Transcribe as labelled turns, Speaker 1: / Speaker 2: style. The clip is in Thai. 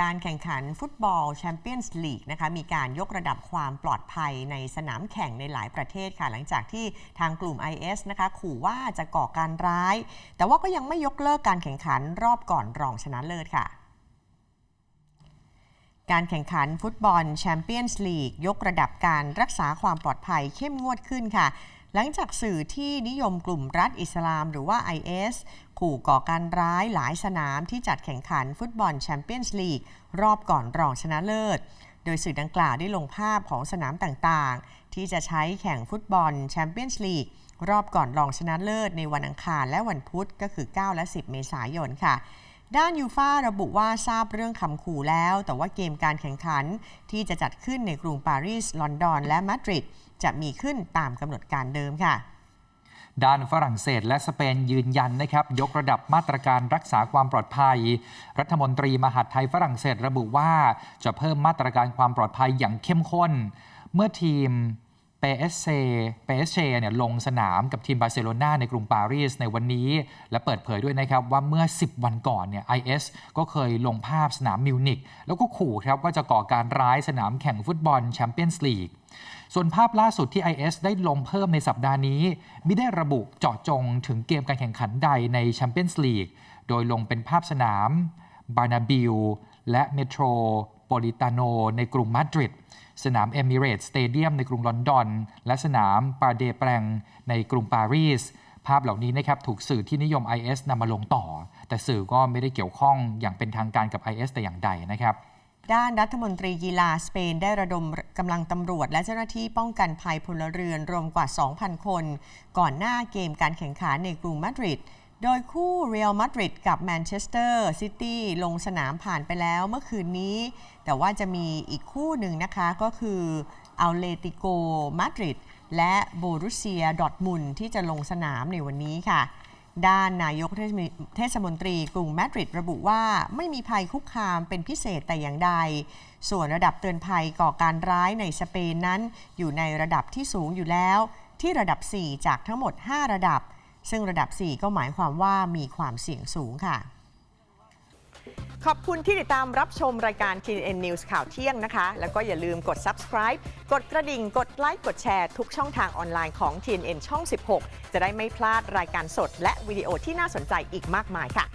Speaker 1: การแข่งขันฟุตบอลแชมเปี้ยนส์ลีกนะคะมีการยกระดับความปลอดภัยในสนามแข่งในหลายประเทศค่ะ หลังจากที่ทางกลุ่ม IS นะคะขู่ว่าจะก่อการร้าย แต่ว่าก็ยังไม่ยกเลิกการแข่งขันรอบก่อนรองชนะเลิศค่ะการแข่งขันฟุตบอลแชมเปี้ยนส์ลีกยกระดับการรักษาความปลอดภัยเข้มงวดขึ้นค่ะ หลังจากสื่อที่นิยมกลุ่มรัฐอิสลาม หรือว่า IS ขู่ก่อการร้ายหลายสนามที่จัดแข่งขันฟุตบอลแชมเปี้ยนส์ลีกรอบก่อนรองชนะเลิศ โดยสื่อดังกล่าวได้ลงภาพของสนามต่างๆ ที่จะใช้แข่งฟุตบอลแชมเปี้ยนส์ลีกรอบก่อนรองชนะเลิศในวันอังคารและวันพุธก็คือ 9 และ 10 เมษายนค่ะ ด้านยูฟาระบุว่าทราบเรื่องคำขู่แล้ว แต่ว่าเกมการแข่งขันที่จะจัดขึ้นในกรุงปารีส ลอนดอน และมาดริดจะมีขึ้นตามกำหนดการเดิมค่ะ
Speaker 2: ด้านฝรั่งเศสและสเปนยืนยันนะครับยกระดับมาตรการรักษาความปลอดภัย รัฐมนตรีมหาดไทยฝรั่งเศสระบุว่า จะเพิ่มมาตรการความปลอดภัยอย่างเข้มข้น เมื่อทีม PSG PSG เชเนี่ยลงสนามกับทีมบาร์เซโลนาในกรุงปารีสในวันนี้ และเปิดเผยด้วยนะครับว่าเมื่อ 10 วันก่อนเนี่ย IS ก็เคยลงภาพสนามมิวนิกแล้วก็ขู่ครับว่าจะก่อการร้ายสนามแข่งฟุตบอลแชมเปี้ยนส์ลีกส่วนภาพล่าสุดที่ IS ได้ลงเพิ่มในสัปดาห์นี้ ไม่ได้ระบุเจาะจงถึงเกมการแข่งขันใดในแชมเปี้ยนส์ลีกโดยลงเป็นภาพสนามบานาบิลและเมโทรโปลิตาโนในกรุงมาดริด สนามเอมิเรตสเตเดียมในกรุงลอนดอน และสนามปาเดแปรงในกรุงปารีส ภาพเหล่านี้นะครับถูกสื่อที่นิยม IS นำมาลงต่อ แต่สื่อก็ไม่ได้เกี่ยวข้องอย่างเป็นทางการกับ IS แต่อย่างใดนะครับ
Speaker 1: ด้านรัฐมนตรีกีฬาสเปนได้ระดมกำลังตำรวจ และเจ้าหน้าที่ป้องกันภัยพลเรือนรวมกว่า 2,000 คน ก่อนหน้าเกมการแข่งขันในกรุงมาดริด โดยคู่เรอัลมาดริดกับแมนเชสเตอร์ซิตี้ลงสนามผ่านไปแล้วเมื่อคืนนี้ แต่ว่าจะมีอีกคู่หนึ่งนะคะก็คืออัลเลติโกมาดริดและโบรุเซียดอทมุนที่จะลงสนามในวันนี้ค่ะ ด้านนายกเทศมนตรีกรุงมาดริดระบุว่าไม่มีภัยคุกคามเป็นพิเศษแต่อย่างใด ส่วนระดับเตือนภัยก่อการร้ายในสเปนนั้น อยู่ในระดับที่สูงอยู่แล้ว ที่ระดับ 4 จากทั้งหมด 5 ระดับ ซึ่งระดับ 4 ก็หมายความว่ามีความเสี่ยงสูงค่ะ ขอบคุณที่ติดตามรับชมรายการ TNN News ข่าวเที่ยงนะคะ แล้วก็อย่าลืมกด subscribe กดกระดิ่ง กดไลค์ กดแชร์ทุกช่องทางออนไลน์ของ TNN ช่อง 16 จะได้ไม่พลาดรายการสด และวิดีโอที่น่าสนใจอีกมากมายค่ะ